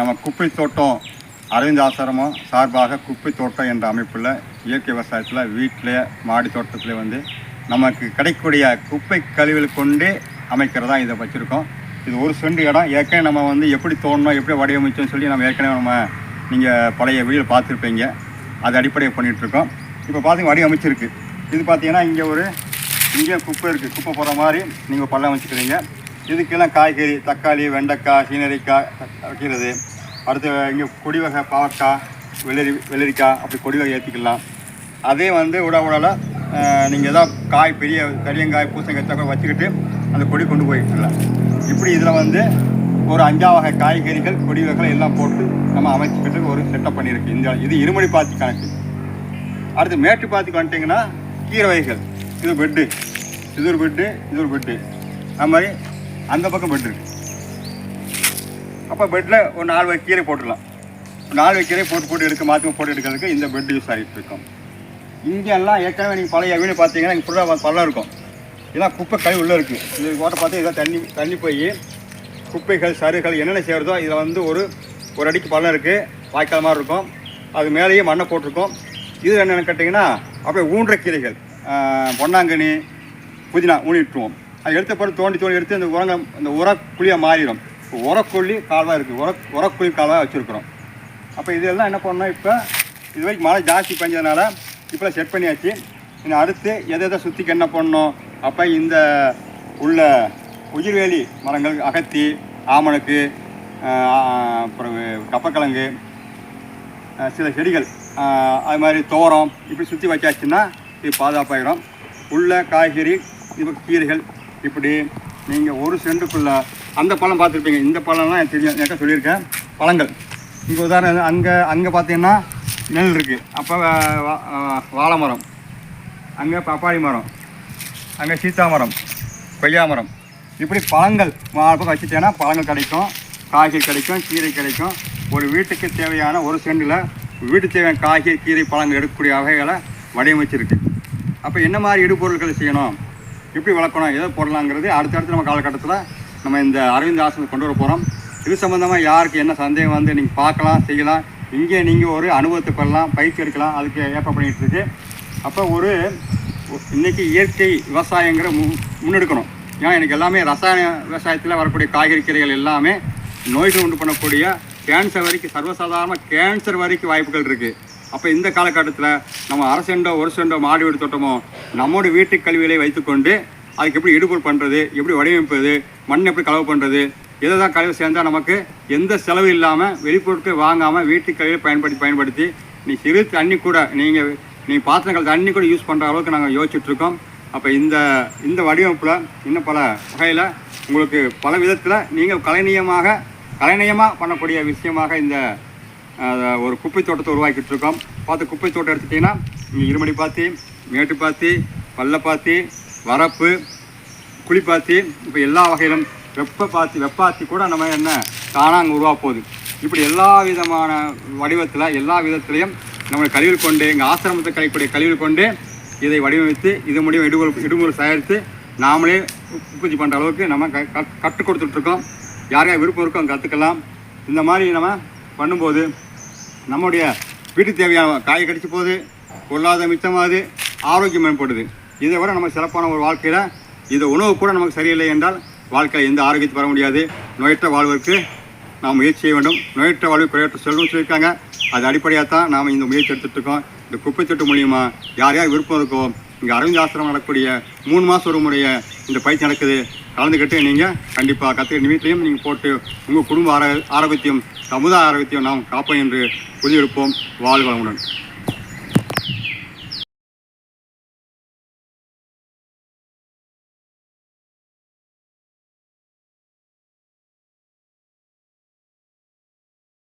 நம்ம குப்பை தோட்டம் அரவிந்த் ஆசிரமம் சார்பாக குப்பை தோட்டம் என்ற அமைப்பில் இயற்கை விவசாயத்தில் வீட்டில் மாடி தோட்டத்தில் வந்து நமக்கு கிடைக்கக்கூடிய குப்பை கழிவுகள் கொண்டே அமைக்கிறதா இதை வச்சுருக்கோம். இது ஒரு செண்டு இடம். ஏற்கனவே நம்ம வந்து எப்படி தோணணும் எப்படி வடிவமைச்சோம்னு சொல்லி நம்ம ஏற்கனவே நம்ம நீங்கள் பழைய வீடியோ பார்த்துருப்பீங்க. அது அடிப்படையை பண்ணிகிட்ருக்கோம் இப்போ பார்த்தீங்க வடிவமைச்சிருக்கு. இது பார்த்தீங்கன்னா இங்கே ஒரு இங்கே குப்பை இருக்குது குப்பை போடுற மாதிரி நீங்கள் பள்ளம் வச்சுக்கிறீங்க. இதுக்கெல்லாம் காய்கறி தக்காளி வெண்டைக்காய் சீனரிக்காய் வைக்கிறது. அடுத்து இங்கே கொடி வகை பாவக்காய் வெள்ளரி வெள்ளரிக்காய் அப்படி கொடி வகை ஏற்றிக்கலாம் அதே வந்து உட உடல நீங்கள் எதாவது காய் பெரிய கரியங்காய் பூசங்காய் கூட வச்சுக்கிட்டு அந்த கொடி கொண்டு போய்க்கலாம் இப்படி இதில் வந்து ஒரு அஞ்சா வகை காய்கறிகள் கொடி வகைகள் எல்லாம் போட்டு நம்ம அமைச்சிக்கிட்டு ஒரு செட்டப் பண்ணியிருக்கு. இந்த இது இருமணி பாத்தி கணக்கு. அடுத்து மேட்டு பாத்திக்கு வந்துட்டிங்கன்னா கீரை வகைகள். இது பெட்டு இது ஒரு பெட்டு இது ஒரு பெட்டு அது மாதிரி அந்த பக்கம் பெட்டு இருக்குது அப்போ பெட்டில் ஒரு நாலு வகை கீரை போட்டுடலாம். ஒரு நாலு வகை கீரை போட்டு போட்டு எடுக்க மாற்றி போட்டு எடுக்கிறதுக்கு இந்த பெட் யூஸ் ஆகிட்டு இருக்கும். இங்கே எல்லாம் ஏற்கனவே நீங்கள் பழைய வீடு பார்த்தீங்கன்னா இங்கே ஃபுல்லாக பள்ளம் இருக்கும். இதெல்லாம் குப்பை கழிவு உள்ளே இருக்குது இது ஓட்ட பார்த்து இதெல்லாம் தண்ணி தண்ணி போய் குப்பைகள் சருகள் என்னென்ன செய்கிறதோ இதில் வந்து ஒரு ஒரு அடிக்கு பள்ளம் இருக்குது வாய்க்கால் மாதிரி இருக்கும். அது மேலேயே மண்ணை போட்டிருக்கோம். இது என்னென்னு கேட்டிங்கன்னா அப்படியே ஊன்ற கீரைகள் பொன்னாங்கனி புதினா புதினா ஊனிட்டுருவோம் அது எடுத்த பிறகு தோண்டி தோண்டி எடுத்து அந்த உரங்க அந்த உரக்குழியாக மாறிடும். இப்போ உரக்குழி கால்வாய் இருக்குது உர உரக்கொல்லி கால்வாய் வச்சுருக்குறோம். அப்போ இதெல்லாம் என்ன பண்ணோம் இப்போ இது வரைக்கும் மழை ஜாஸ்தி பெஞ்சதுனால இப்போ செட் பண்ணியாச்சு. இன்னும் அடுத்து எதை எதை சுற்றிக்கு என்ன பண்ணணும்? அப்போ இந்த உள்ள உயிர்வேலி மரங்கள் அகத்தி ஆமணக்கு அப்புறம் கப்பக்கிழங்கு சில செடிகள் அது மாதிரி தோரம் இப்படி சுற்றி வச்சாச்சுன்னா இது பாதுகாப்பாயிடும். உள்ள காய்கறி இப்போ கீரைகள் இப்படி நீங்கள் ஒரு சென்டுக்குள்ளே அந்த பழம் பார்த்துருப்பீங்க. இந்த பழம்லாம் எனக்கு தெரியும் எனக்கு சொல்லியிருக்கேன். பழங்கள். இங்கே உதாரணம் அங்கே அங்கே பார்த்தீங்கன்னா நெல் இருக்குது அப்போ வாழை மரம். அங்கே பப்பாளி மரம். அங்கே சீத்தா மரம். கொய்யா மரம். இப்படி பழங்கள் நாலு பக்கம் வச்சுட்டேன்னா பழங்கள் கிடைக்கும். காய்கறி கிடைக்கும் கீரை கிடைக்கும். ஒரு வீட்டுக்கு தேவையான ஒரு செண்டில் வீட்டுக்கு தேவையான காய்கறி கீரை பழங்கள் எடுக்கக்கூடிய வகைகளை வடிவமைச்சிருக்கு. அப்போ என்ன மாதிரி இடுபொருட்களை செய்யணும்? எப்படி வளர்க்கணும்? எதை போடலாங்கிறது அடுத்தடுத்து நம்ம காலகட்டத்தில் நம்ம இந்த அரவிந்த் ஆசிரமத்தை கொண்டு வர போகிறோம் இது சம்மந்தமாக யாருக்கு என்ன சந்தேகம் வந்து நீங்கள் பார்க்கலாம் செய்யலாம். இங்கே நீங்கள் ஒரு அனுபவத்தை பெறலாம் பயிற்சி எடுக்கலாம் அதுக்கு ஏற்பாடு பண்ணிகிட்டு இருக்கு. அப்போ ஒரு இன்றைக்கி இயற்கை விவசாயங்கிற மு முன்னெடுக்கணும். ஏன்னா எனக்கு எல்லாமே ரசாயன விவசாயத்தில் வரக்கூடிய காய்கறி கீரைகள் எல்லாமே நோய்கள் உண்டு பண்ணக்கூடிய கேன்சர் வரைக்கும் சர்வசாதாரண கேன்சர் வரைக்கும் வாய்ப்புகள் இருக்குது அப்போ இந்த காலகட்டத்தில் நம்ம அரசெண்டோ ஒரு செண்டோ மாடி வீடு தோட்டமோ நம்மோட வீட்டு கல்விகளை வைத்துக்கொண்டு அதுக்கு எப்படி எடுபொருள் பண்ணுறது எப்படி வடிவமைப்பது மண் எப்படி கலவு பண்ணுறது எதை தான் கழிவு சேர்ந்தால் நமக்கு எந்த செலவு இல்லாமல் வெளிப்பொருட்கள் வாங்காமல் வீட்டு கழிவு பயன்படுத்தி பயன்படுத்தி நீ சிறு தண்ணி கூட நீங்கள் நீங்கள் பாத்திரங்கள் தண்ணி கூட யூஸ் பண்ணுற அளவுக்கு நாங்கள் யோசிச்சுட்ருக்கோம். அப்போ இந்த இந்த வடிவமைப்பில் இன்னும் பல வகையில் உங்களுக்கு பல விதத்தில் நீங்கள் கலைநீயமாக கலைநயமாக பண்ணக்கூடிய விஷயமாக இந்த ஒரு குப்பை தோட்டத்தை உருவாக்கிட்டு இருக்கோம் பார்த்து குப்பை தோட்டம் எடுத்துட்டிங்கன்னா நீங்கள் இருமடி பாத்தி மேட்டு பாத்தி பள்ளப்பாத்தி வரப்பு குளிப்பாத்தி இப்போ எல்லா வகையிலும் வெப்ப பாத்தி வெப்பாத்தி கூட நம்ம என்ன தானாக அங்கே உருவாப்போகுது. இப்படி எல்லா விதமான வடிவத்தில் எல்லா விதத்திலையும் நம்ம கழிவுகள் கொண்டு எங்கள் ஆசிரமத்தை கிடைக்கக்கூடிய கழிவுகள் கொண்டு இதை வடிவமைத்து இது முடியும் இடுமுறை இடுமுறை தயாரித்து நாமளே உற்பத்தி பண்ணுற அளவுக்கு நம்ம க கற்றுக் கொடுத்துட்ருக்கோம். யார் யார் விருப்பம் இருக்கோ கற்றுக்கலாம் இந்த மாதிரி நம்ம பண்ணும்போது நம்முடைய வீட்டு தேவையான காய் கடிச்சு போகுது பொருளாதார மிச்சமாகுது ஆரோக்கியம் மேம்படுது. இதை விட நம்ம சிறப்பான ஒரு வாழ்க்கையில் இந்த உணவு கூட நமக்கு சரியில்லை என்றால் வாழ்க்கையில் எந்த ஆரோக்கியத்தை பெற முடியாது. நோயற்ற வாழ்வதற்கு நாம் முயற்சி செய்ய வேண்டும். நோயற்ற வாழ்வு குறையற்ற செல்வம் சொல்லியிருக்காங்க. அது அடிப்படையாக தான் நாம் இந்த முயற்சி எடுத்துட்டுருக்கோம். இந்த குப்பை தொட்டு மூலியமாக யார் யார் விருப்பம் இருக்கோ இங்கே அரவிந்த் ஆசிரமம் நடக்கக்கூடிய மூணு மாதம் ஒரு முறைய இந்த பயிற்சி நடக்குது. கலந்துக்கிட்டு நீங்கள் கண்டிப்பாக கற்றுக்கிட்ட நிமித்தையும் நீங்கள் போட்டு உங்கள் குடும்ப ஆரோ ஆரோக்கியத்தையும் சமுதாய ஆரோக்கியத்தையும் நாம் காப்போம் என்று உறுதியெடுப்போம் வாழ்வளமுடன்